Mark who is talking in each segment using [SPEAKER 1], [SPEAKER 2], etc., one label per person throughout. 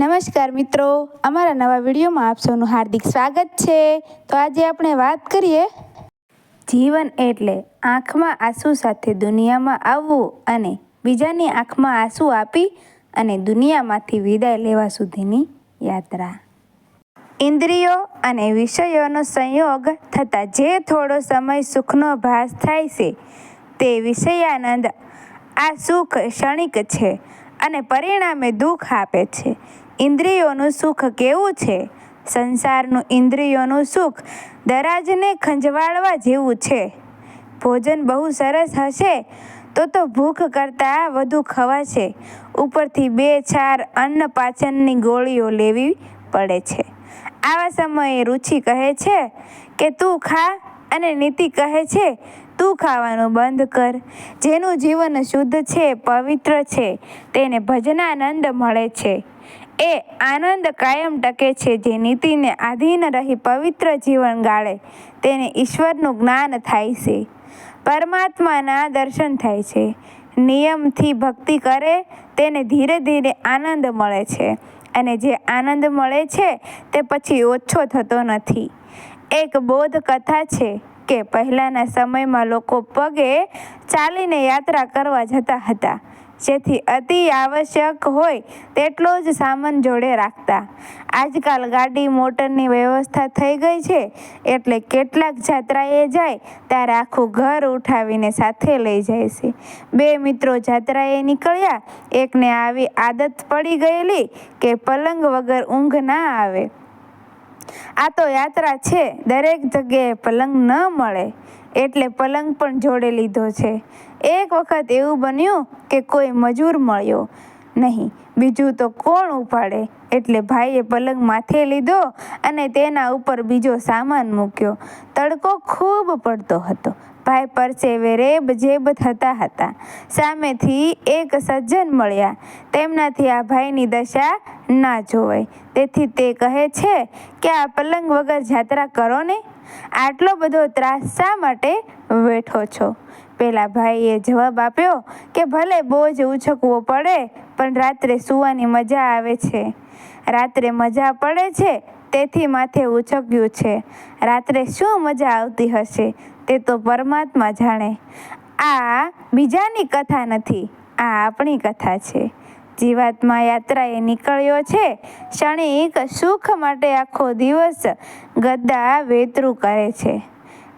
[SPEAKER 1] નમસ્કાર મિત્રો, અમારા નવા વિડીયોમાં આપ સૌનું હાર્દિક સ્વાગત છે. તો આજે આપણે વાત કરીએ જીવન એટલે આંખમાં આંસુ સાથે દુનિયામાં આવવું અને બીજાની આંખમાં આંસુ આપી અને દુનિયામાંથી વિદાય લેવા સુધીની યાત્રા. ઇન્દ્રિયો અને વિષયોનો સંયોગ થતાં જે થોડો સમય સુખનો ભાસ થાય છે, તે વિષયાનંદ આ સુખ ક્ષણિક છે અને પરિણામે દુઃખ આપે છે. ઇન્દ્રિયોનું સુખ કેવું છે? સંસારનું ઇન્દ્રિયોનું સુખ દરાજને ખંજવાળવા જેવું છે. ભોજન બહુ સરસ હશે તો તો ભૂખ કરતાં વધુ ખવાશે. ઉપરથી બે ચાર અન્ન પાચનની ગોળીઓ લેવી પડે છે. આવા સમયે રુચિ કહે છે કે તું ખા અને નીતિ કહે છે, તું ખાવાનું બંધ કર. જેનું જીવન શુદ્ધ છે, પવિત્ર છે, તેને ભજનાનંદ મળે છે. એ આનંદ કાયમ ટકે છે જે નીતિને આધીન રહી પવિત્ર જીવન ગાળે. તેને ઈશ્વરનું જ્ઞાન થાય છે. પરમાત્માના દર્શન થાય છે. નિયમથી ભક્તિ કરે, તેને ધીરે ધીરે આનંદ મળે છે. અને જે આનંદ મળે છે, તે પછી ઓછો થતો નથી. એક બોધ કથા છે કે પહેલાંના સમયમાં લોકો પગે ચાલીને યાત્રા કરવા જતા હતા. જેથી અતિ આવશ્યક હોય તેટલો જ સામાન જોડે રાખતા. આજકાલ ગાડી, મોટરની વ્યવસ્થા થઈ ગઈ છે એટલે કેટલાક જાત્રાએ જાય ત્યારે આખું ઘર ઉઠાવીને સાથે લઈ જાય છે. બે મિત્રો જાત્રાએ નીકળ્યા, એકને આવી આદત પડી ગયેલી કે પલંગ વગર ઊંઘ ના આવે. આ તો યાત્રા છે, દરેક જગ્યાએ પલંગ ન મળે. એટલે પલંગ પણ જોડે લીધો છે. એક વખત એવું બન્યું કે કોઈ મજૂર મળ્યો નહીં, બીજું તો કોણ ઉપાડે? એટલે ભાઈએ પલંગ માથે લીધો અને તેના ઉપર બીજો સામાન મૂક્યો. તડકો ખૂબ પડતો હતો. ભાઈ પરસેવે રેબ જેબ થતા હતા. સામેથી એક સજ્જન મળ્યા. તેમનાથી આ ભાઈની દશા ના જોવાય. તેથી તે કહે છે કે આ પલંગ વગર જાત્રા કરો ને. આટલો બધો ત્રાસ શા માટે વેઠો છો? પેલા ભાઈએ જવાબ આપ્યો કે ભલે બોજ ઉછકવો પડે, પણ રાત્રે સૂવાની મજા આવે છે. રાત્રે મજા પડે છે, તેથી માથે ઉછક્યું છે. રાત્રે શું મજા આવતી હશે, તે તો પરમાત્મા જાણે. આ બીજાની કથા નથી, આ આપણી કથા છે. જીવાત્મા યાત્રાએ નીકળ્યો છે. ક્ષણિક સુખ માટે આખો દિવસ ગદ્દા વેતરું કરે છે.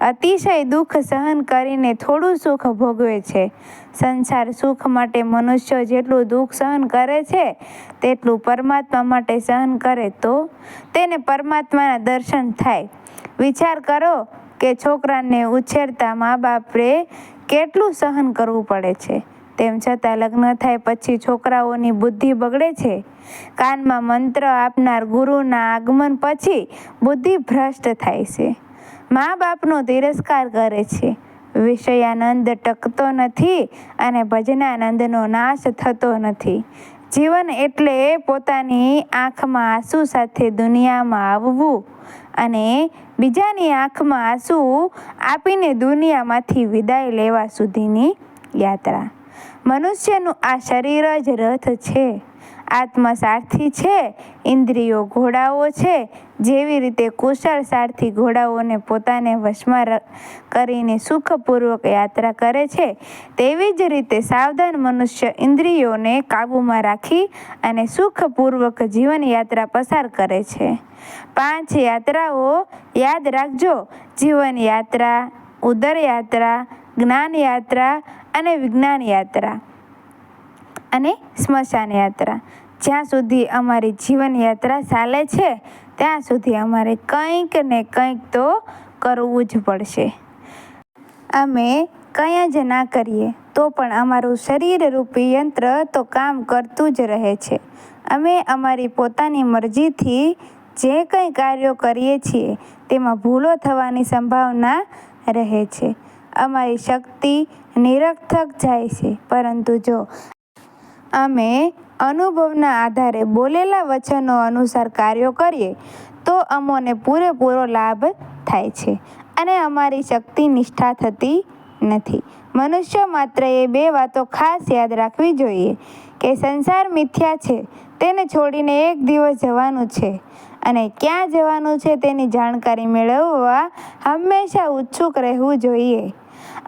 [SPEAKER 1] અતિશય દુઃખ સહન કરીને થોડું સુખ ભોગવે છે. સંસાર સુખ માટે મનુષ્ય જેટલું દુઃખ સહન કરે છે, તેટલું પરમાત્મા માટે સહન કરે તો તેને પરમાત્માના દર્શન થાય. વિચાર કરો કે છોકરાને ઉછેરતા મા બાપે કેટલું સહન કરવું પડે છે. તેમ છતાં લગ્ન થાય પછી છોકરાઓની બુદ્ધિ બગડે છે. કાનમાં મંત્ર આપનાર ગુરુના આગમન પછી બુદ્ધિ ભ્રષ્ટ થાય છે. મા બાપનો તિરસ્કાર કરે છે. વિષયાનંદ ટકતો નથી અને ભજનાનંદનો નાશ થતો નથી. જીવન એટલે પોતાની આંખમાં આંસુ સાથે દુનિયામાં આવવું અને બીજાની આંખમાં આંસુ આપીને દુનિયામાંથી વિદાય લેવા સુધીની યાત્રા. મનુષ્યનું આ શરીર જ રથ છે. આત્મા સારથી છે, ઇન્દ્રિયો ઘોડાઓ છે, જેવી રીતે કુશળ સારથી ઘોડાઓને પોતાને વશમાં કરીને સુખપૂર્વક યાત્રા કરે છે, તેવી જ રીતે સાવધાન મનુષ્ય ઇન્દ્રિયોને કાબૂમાં રાખી અને સુખપૂર્વક જીવન યાત્રા પસાર કરે છે. પાંચ યાત્રાઓ યાદ રાખજો. જીવન યાત્રા ઉદર યાત્રા જ્ઞાન યાત્રા અને વિજ્ઞાન યાત્રા અને સ્મશાન યાત્રા. જ્યાં સુધી અમારી જીવન યાત્રા ચાલે છે, ત્યાં સુધી અમારે કંઈક ને કંઈક તો કરવું જ પડશે. અમે કંઈ જ ના કરીએ, તો પણ અમારું શરીર રૂપી યંત્ર તો કામ કરતું જ રહે છે. અમે અમારી પોતાની મરજીથી જે કંઈ કાર્યો કરીએ છીએ, તેમાં ભૂલો થવાની સંભાવના રહે છે. અમારી શક્તિ નિરર્થક જાય છે. પરંતુ જો અમે અનુભવના આધારે બોલેલા વચનો અનુસાર કાર્યો કરીએ, તો અમોને પૂરેપૂરો લાભ થાય છે અને અમારી શક્તિ નિષ્ઠા થતી નથી. મનુષ્ય માત્ર એ બે વાતો ખાસ યાદ રાખવી જોઈએ કે સંસાર મિથ્યા છે, તેને છોડીને એક દિવસ જવાનું છે અને ક્યાં જવાનું છે તેની જાણકારી મેળવવા હંમેશા ઉત્સુક રહેવું જોઈએ.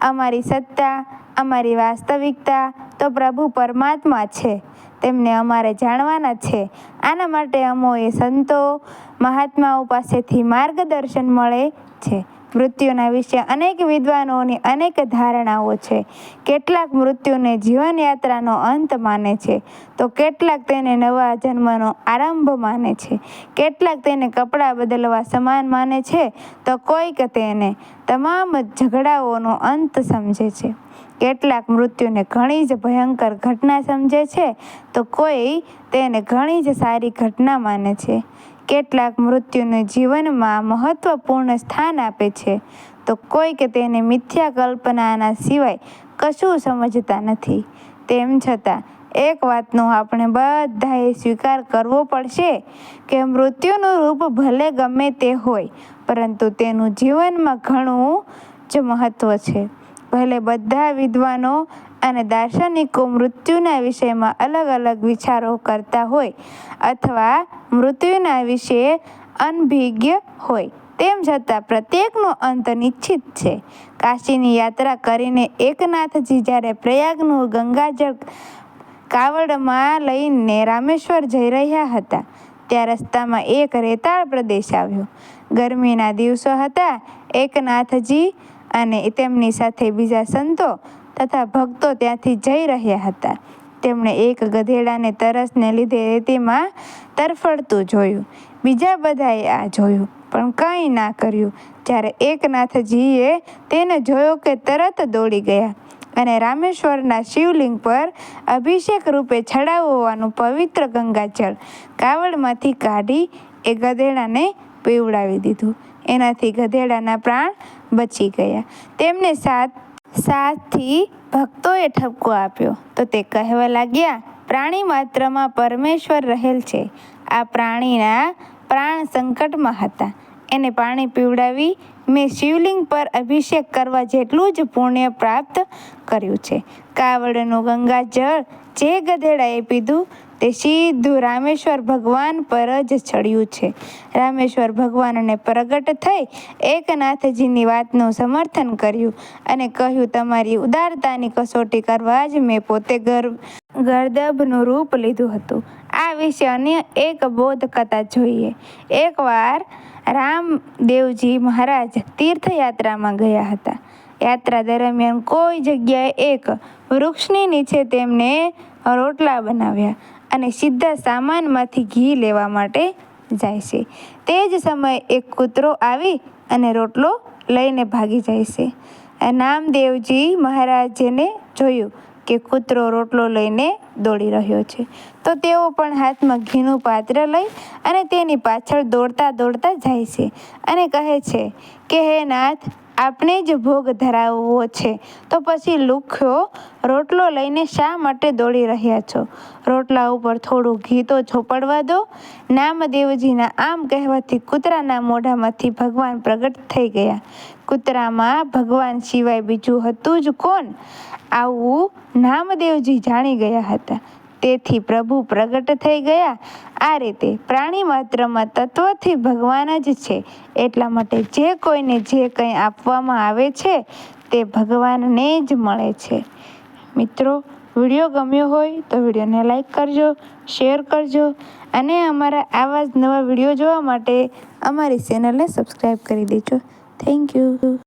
[SPEAKER 1] અમારી સત્તા, અમારી વાસ્તવિકતા તો પ્રભુ પરમાત્મા છે. તેમને અમારે જાણવાના છે. આના માટે અમોએ સંતો, મહાત્માઓ પાસેથી માર્ગદર્શન મળે છે. મૃત્યુના વિશે અનેક વિદ્વાનોની અનેક ધારણાઓ છે. કેટલાક મૃત્યુને જીવનયાત્રાનો અંત માને છે. તો કેટલાક તેને નવા જન્મનો આરંભ માને છે. કેટલાક તેને કપડાં બદલવા સમાન માને છે. તો કોઈક તેને તમામ ઝઘડાઓનો અંત સમજે છે. કેટલાક મૃત્યુને ઘણી જ ભયંકર ઘટના સમજે છે. તો કોઈ તેને ઘણી જ સારી ઘટના માને છે. કેટલાક મૃત્યુને જીવનમાં મહત્વપૂર્ણ સ્થાન આપે છે, તો કોઈક તેને મિથ્યા કલ્પનાના સિવાય કશું સમજતા નથી. તેમ છતાં, એક વાતનો આપણે બધાએ સ્વીકાર કરવો પડશે કે મૃત્યુનું રૂપ ભલે ગમે તે હોય, પરંતુ તેનું જીવનમાં ઘણું જ મહત્ત્વ છે. ભલે બધા વિદ્વાનો અને દાર્શનિકો મૃત્યુના વિષયમાં અલગ અલગ વિચારો કરતા હોય અથવા મૃત્યુના વિશે અનભિજ્ઞ હોય, તેમ છતાં પ્રત્યેકનો અંત નિશ્ચિત છે. કાશીની યાત્રા કરીને એકનાથજી જ્યારે પ્રયાગનું ગંગાજળ કાવડમાં લઈને રામેશ્વર જઈ રહ્યા હતા ત્યાં રસ્તામાં એક રેતાળ પ્રદેશ આવ્યો. ગરમીના દિવસો હતા, એકનાથજી અને તેમની સાથે બીજા સંતો તથા ભક્તો ત્યાંથી જઈ રહ્યા હતા. તેમણે એક ગધેડાને તરસને લીધે રેતીમાં તરફડતું જોયું. બીજા બધાએ આ જોયું, પણ કંઈ ના કર્યું. જ્યારે એકનાથજીએ તેને જોયો કે તરત દોડી ગયા અને રામેશ્વરના શિવલિંગ પર અભિષેક રૂપે છડાવવાનું પવિત્ર ગંગાજળ કાવડમાંથી કાઢી એ ગધેડાને પીવડાવી દીધું. એનાથી ગધેડાના પ્રાણ બચી ગયા. તેમને સાત સાથથી ભક્તોએ ઠપકો આપ્યો. તો તે કહેવા લાગ્યા, પ્રાણી માત્રમાં પરમેશ્વર રહેલ છે. આ પ્રાણીના પ્રાણ સંકટમાં હતા. એને પાણી પીવડાવી મેં શિવલિંગ પર અભિષેક કરવા જેટલું જ પુણ્ય પ્રાપ્ત કર્યું છે. કાવડનું ગંગાજળ જે ગધેડાએ પીધું તે સીધું રામેશ્વર ભગવાન પર જ ચડ્યું છે. રામેશ્વર ભગવાનને પ્રગટ થઈ એકનાથજીની વાતનું સમર્થન કર્યું અને કહ્યું, તમારી ઉદારતાની કસોટી કરવા જ મેં પોતે ગર ગર્દભનું રૂપ લીધું હતું. આ વિશે અન્ય એક બોધ કથા જોઈએ એકવાર રામદેવજી મહારાજ તીર્થયાત્રામાં ગયા હતા. યાત્રા દરમિયાન કોઈ જગ્યાએ એક વૃક્ષની નીચે તેમને રોટલા બનાવ્યા. અને સીધા સામાનમાંથી ઘી લેવા માટે જાય છે. તે જ સમયે એક કૂતરો આવી અને રોટલો લઈને ભાગી જાય છે. નામદેવજી મહારાજને જોયું કે કૂતરો રોટલો લઈને દોડી રહ્યો છે. તો તેઓ પણ હાથમાં ઘીનું પાત્ર લઈ અને તેની પાછળ દોડતા દોડતા જાય છે અને કહે છે કે, હે નાથ આપણે જ ભોગ ધરાવવો છે. તો પછી લુખ્યો, રોટલો લઈને શા માટે દોડી રહ્યા છો? રોટલા ઉપર થોડું ઘી તો ઝોપડવા દો. નામદેવજીના આમ કહેવાથી કૂતરાના મોઢામાંથી ભગવાન પ્રગટ થઈ ગયા. કૂતરામાં ભગવાન સિવાય બીજું હતું જ કોણ? આવું નામદેવજી જાણી ગયા હતા. તેથી પ્રભુ પ્રગટ થઈ ગયા. આ રીતે પ્રાણી માત્રમાં તત્વથી ભગવાન જ છે. એટલા માટે જે કોઈને જે કંઈ આપવામાં આવે છે, તે ભગવાનને જ મળે છે. મિત્રો, વીડિયો ગમ્યો હોય તો વિડીયોને લાઈક કરજો, શેર કરજો અને અમારા આવા જ નવા વીડિયો જોવા માટે અમારી ચેનલને સબસ્ક્રાઈબ કરી દેજો. Thank you.